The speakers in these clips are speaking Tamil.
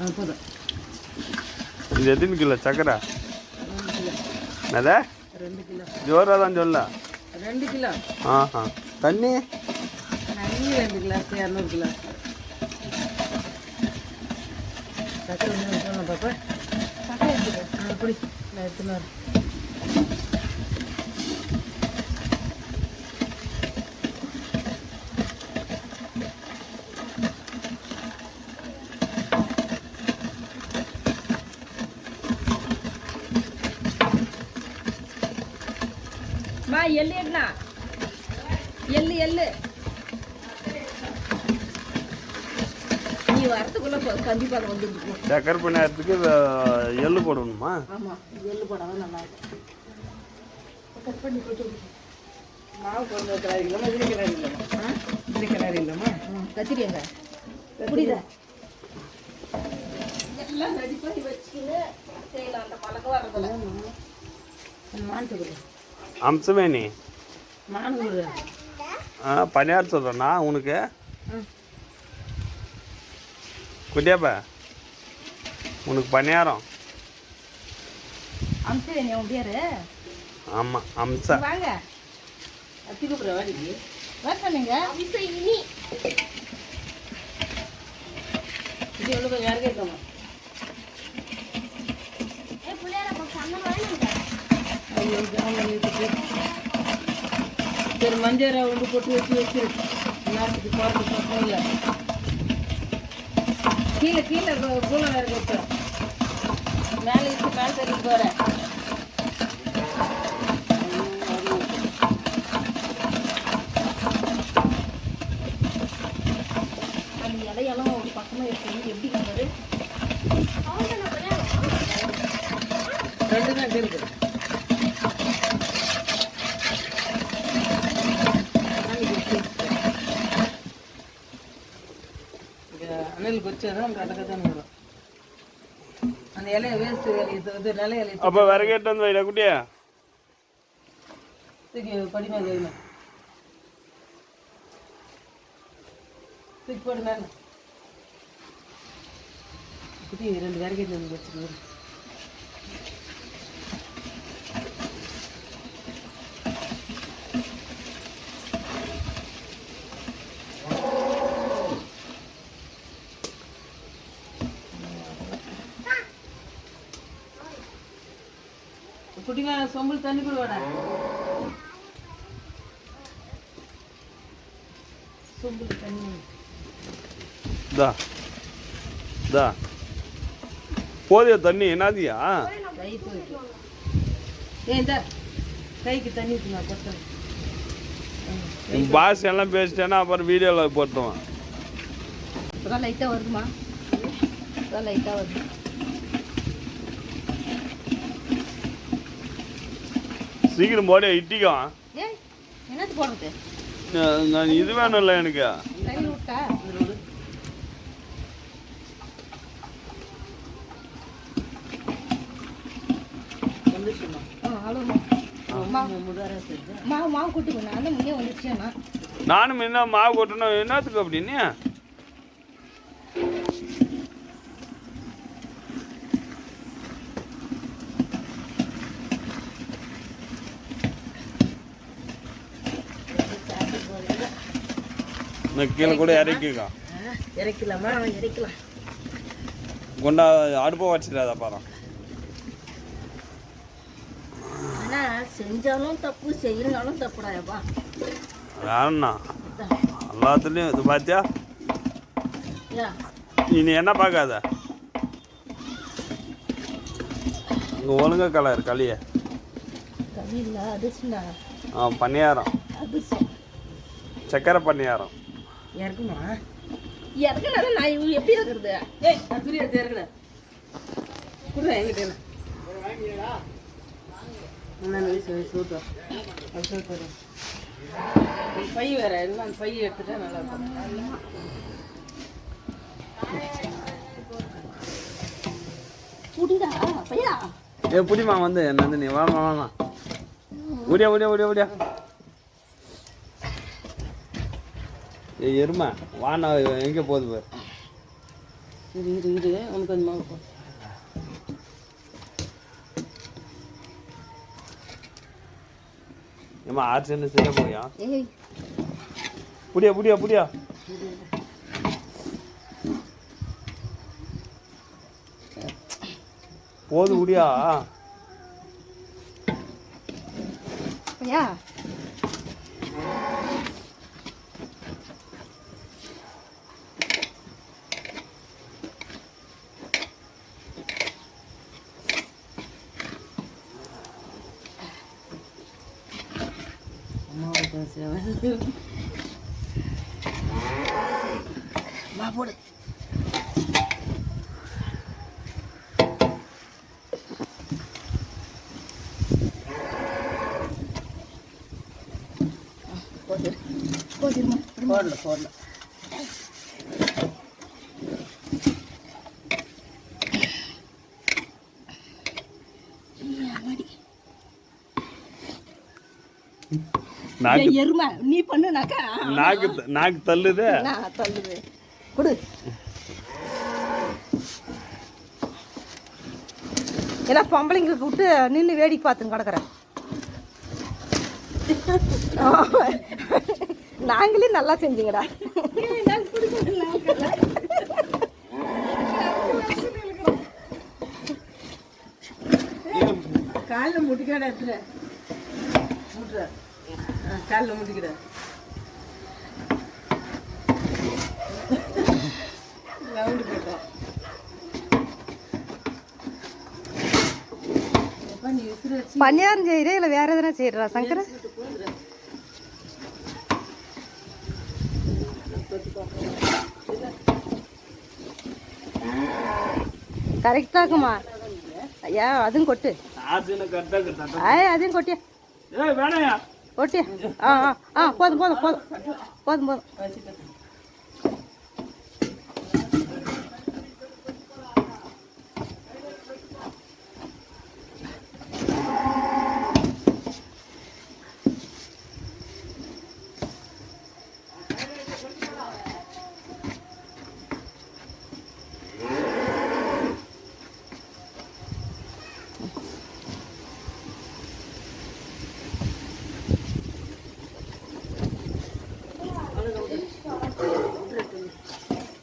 அது போதும். இது எத்தனை கிலோ சக்கரை? என்னதா? ரெண்டு கிலோ. ஜோராக தான் சொல்ல. ரெண்டு கிலோ. ஆஹா. தண்ணி? தண்ணி ரெண்டு கிளாஸ் இரநூறு கிளாஸ் சக்கரை பாப்பா. அப்படி நான் எடுத்துன்னு வரேன். எள்ளு எண்ணா எள்ளு எள்ளு நீ வரத்துக்குள்ள கம்பி பழம் வந்துருக்கும் சக்கரை பண்ணத்துக்கு எள்ளு போடணுமா ஆமாம் எள்ளு போடாமல் நல்லா இருக்கும் கட் பண்ணி போட்டு மாவு கொஞ்சம் கிளறி இல்லாமல் இது கிளறி இல்லாமா இது கிளறி இல்லாமா கத்திரிங்க புரியுதா எல்லாம் ரெடி பண்ணி வச்சுக்கின்னு செய்யலாம் அந்த பழக்கம் வர்றதில்ல மான்ட்டு கொடு அம்சமே நீ மான் கொடு ஆ பணியார் சொல்கிறேண்ணா உனக்கு. குட்டியாப்பா உனக்கு பணியாரம் ஆமாம் அம்சா வாங்க. இது எவ்வளோ கொஞ்சம் யாருக்கே இருக்கமா ஐயோ ஜாமான் இருக்குது சரி மஞ்சள் வந்து போட்டு வச்சு வச்சு நேரத்துக்கு போகிறது பக்கம் இல்லை கீழே கீழே கூலை வேறு கொடுத்தோம் மேலே இருந்து மேலே தள்ளி போகிறேன் அந்த இலையெல்லாம் ஒரு பக்கமாக எடுத்து எப்படி இருந்தது ரெண்டு தான் இருக்குது கடக்க தான் வரும். அந்த இலைய வேஸ்ட் இது நில இலைய அப்போ விறகேட்டு வந்து வைடா குட்டியா? தூக்கி படி மேலே வைக்கணும் தூக்கி போடு மேலே. குட்டி ரெண்டு விறகேட்டு வந்து வச்சுருவோம் குட்டி மேலே சொம்பல் தண்ணி கூட வாடா. சொம்பல் தண்ணி தா தா. போதிய தண்ணி என்னதியா? கை போயிட்டு ஏன் இந்த கைக்கு தண்ணி ஊற்றுமா கொத்தம் பாஸ் எல்லாம் பேசிட்டேன்னா அப்புறம் வீடியோவில் போட்டுருவான். இப்போதான் லைட்டாக வருதுமா இப்போதான் லைட்டாக வருது. சீக்கிரம் போட இட்டிக்கும் என்னது போடுறது? நான் இது வேணும்ல எனக்கு. மாவு மாவு முன்னே நானும் என்ன மாவு கொட்டணும் என்னத்துக்கு அப்படின்னு நான் கீழே கூட இறக்கிக்கோ. இறக்கலாமா இறக்கலாம் குண்டா அடுப்பை வச்சிடாத பாரு. ஆனால் செஞ்சாலும் தப்பு செய்யலனாலும் தப்புடாயப்பா. வேணா எல்லாத்துலேயும் இது பார்த்தியா நீ என்ன பார்க்காத? இங்கே ஒழுங்கா கலர் களிய. ஆ பணியாரம். சக்கரை பணியாரம். இறக்குமா இறக்குனால நான் இவ எப்படி இருக்கிறது ஏய் நான் எடுத்து இறக்குறேன் கொடுறேன் எங்கிட்ட நான் வயசு வயசு ஊற்றும் அது சொல்லிட்டு பை வேற எல்லாம் அந்த பை எடுத்துட்டா நல்லா இருக்கும். புடிடா பையா ஏ புடிமா வந்து நந்தினி வாமா வாமா ஓடியா ஓடியா ஓடியா ஓடியா. ஏ எருமா வாண்ணா எங்கே போகுது பாரு. இரு இரு இரு உனக்கு கொஞ்சம் மாவு போ ஏமா ஆறு சென்ட் சரியா போயா புடியா புடியா புடியா? போது புடியா? யா வா போடு போதுமா போடல போடல நாக்கு ஏய், எருமை நீ பண்ணுனாக்கா? நாக்கு நாக்கு தள்ளுது. தள்ளுது. கொடு. ஏன்னா பொம்பளைங்களுக்கு விட்டு நின்று வேடிக்கை பார்த்துன்னு கிடக்குறேன். நாங்களே நல்லா செஞ்சுங்கடா. காலில் முட்டிக்காட இடத்துல முட்டுற. காலில் முட்டிக்கிட ரவுண்டு போட்டோம் எப்பா நீ விசிறு வச்சு பணியாரம் செய்கிறே இல்லை வேற எதனா செய்கிறா சங்கர? கரெக்டாக இருக்குமா? ஐயா அதுவும் கொட்டு. அதையும் கொட்டியா. ஏய் வேணாயா கொட்டியா ஆ ஆ ஆ போதும் போதும் போதும் போதும் போதும் வச்சுட்டு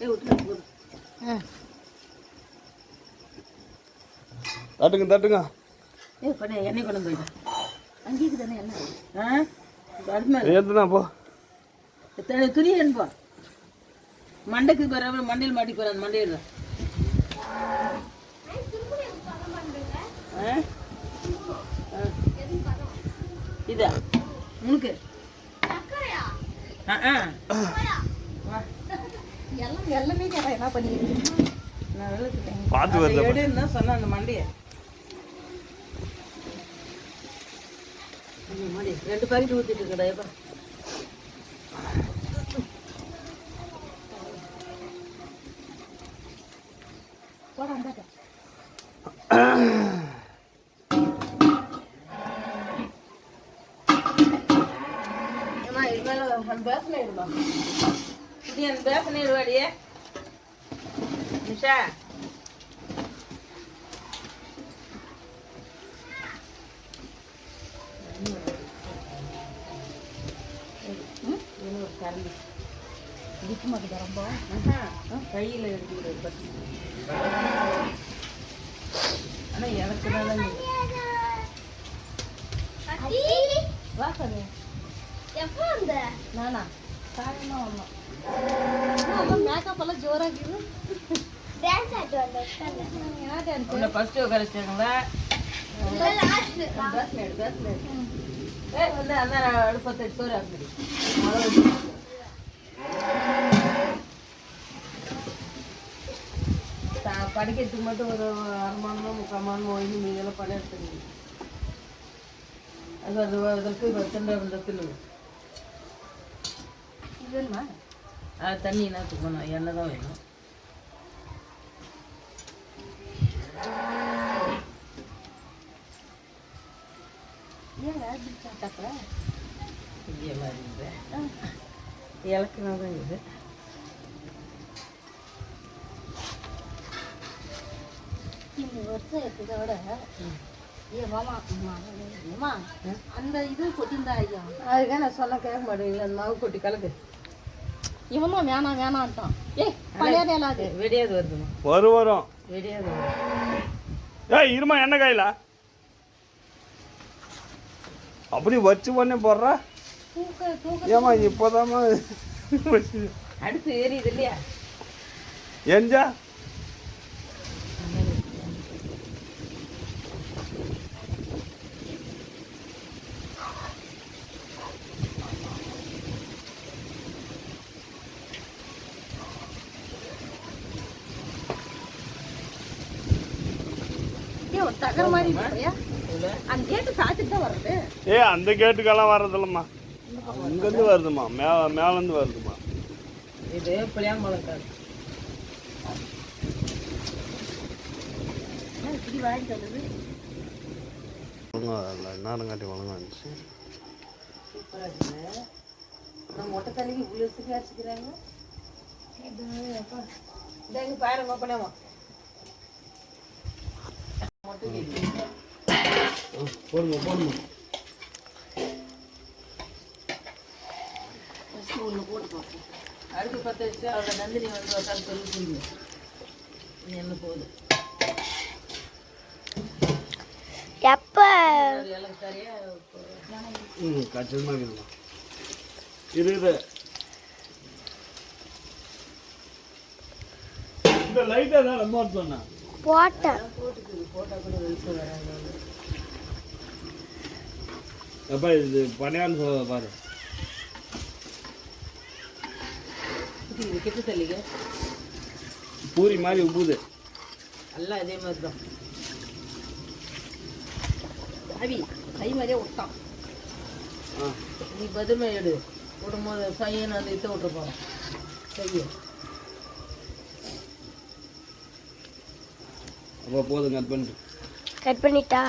ஏய் விட்டுரு போதும் ஆ தட்டுங்க தட்டுங்க. ஏய் பண்ண எண்ணெய் கொண்டு போயிடு அங்கேயும் தானே மேலே. ஏத்துனா போ. எத்தனை துணி அனுப்பா மண்டைக்கு பரவாயில்ல மண்டையில் மாட்டி போகிற அந்த மண்டையில் ஆ? ஆ. இதா உனக்கு ஆ ஆ. எல்லாம் எல்லாமே என்ன பண்ணிக்கிறீங்க நான் வெள்ளத்துட்டேன் பார்த்து வரல எடுன்னா சொன்ன அந்த மண்டையை ம், மடி. ரெண்டு பாக்கெட் ஊற்றிட்டு இருக்கடா எப்பா போடா அந்தாட்ட கரண்டி இடிக்க மாட்டேங்க ரொம்ப கையில் எடுத்துக்கிறது பத்தி ஆனால் எனக்கு தான் வா சாமி எப்போ வந்த? நானா? சாயமா வந்தோம் மேக்கப் எல்லாம் ஜோராகிது டான்ஸ் ஆட்டு வந்த உட்கார்ந்து. என்ன டான்ஸ் உன்னை ஃபஸ்ட்டு உட்கார வச்சாங்களா இல்ல, last. பேசல எடு பேசல எடு ஏய் வந்து அந்த அடுப்பத்தை சோறு ஆக்குது படிக்கிறதுக்கு மட்டும் ஒரு அரை மணி நேரம் முக்கால் மணி நேரம் ஒய்ந்து மீதெல்லாம் படம் எடுத்துருங்க அது அது அதற்கு பத்தண்டா வந்தத்தில் இது வேணுமா தண்ணி என்ன தூக்கணும் எண்ணெய் தான் வேணும் ஏங்க இப்படி சாப்பிட்டாக்கல இலக்கணம் தான் இது. வருஷம் எடுத்ததை விட ஏ மாமா மாமா அந்த இது கொட்டிந்தா ஐயா. அதுக்காக நான் சொன்ன கேட்க மாட்டேங்கல அந்த மாவு கொட்டி கலக்கு. இவன் தான் வேணாம் வேணான்ட்டான் ஏய் பழைய அது. வெடியாது வருதுமா வரும் வரும். வெடியாது வரும் ஏய் இருமா என்ன காயில. அப்படி வச்சு பண்ணி போடுறா? ஏமா இப்போதாம்மா அடுத்து எரியுது இல்லையா? எஞ்சா தகர மாதிரி அந்த கேட்டு சாத்திட்டு தான் வர்றது. ஏ அந்த கேட்டுக்கெல்லாம் வர்றதில்லம்மா. இங்கேருந்து வருதுமா மே மேலேருந்து வருதுமா இது புளியாம்பழம் காடு என்ன இப்படி வாங்கிட்டு வந்தது? ஒழுங்கா நேரம் காட்டி ஒழுங்கா இருந்துச்சு. சூப்பராக இருக்குல்ல. நம்ம மொட்டை தலைக்கு இவ்வளோ இந்த இங்கே பாருங்க கேக்கு போடுங்க போடுங்க அடுத்து பற்ற வச்சு அவரோட நந்தினி வந்து உட்காந்து சொல்லி புரியுங்க என்ன போகுது? எப்போ? ம் கச்சிதமாக இருக்குதுமா? இரு இரு. இந்த லைட்டாக தான் ரொம்ப சொன்னேன் போட்டேன். அப்பா இது பனியான்னு சொல்ல பாரு. கிட்ட தள்ளிங்க பூரி மாதிரி உப்புது. எல்லாம் அதே மாதிரி தான் அவி கை மாதிரியே விட்டான் நீ பத்திரமா எடு. விடும்போது பையன் அந்த இத்த விட்டு போகிறான் செய்ய. அப்போ போதும் கட் பண்ணிட்டு. கட் பண்ணிட்டா?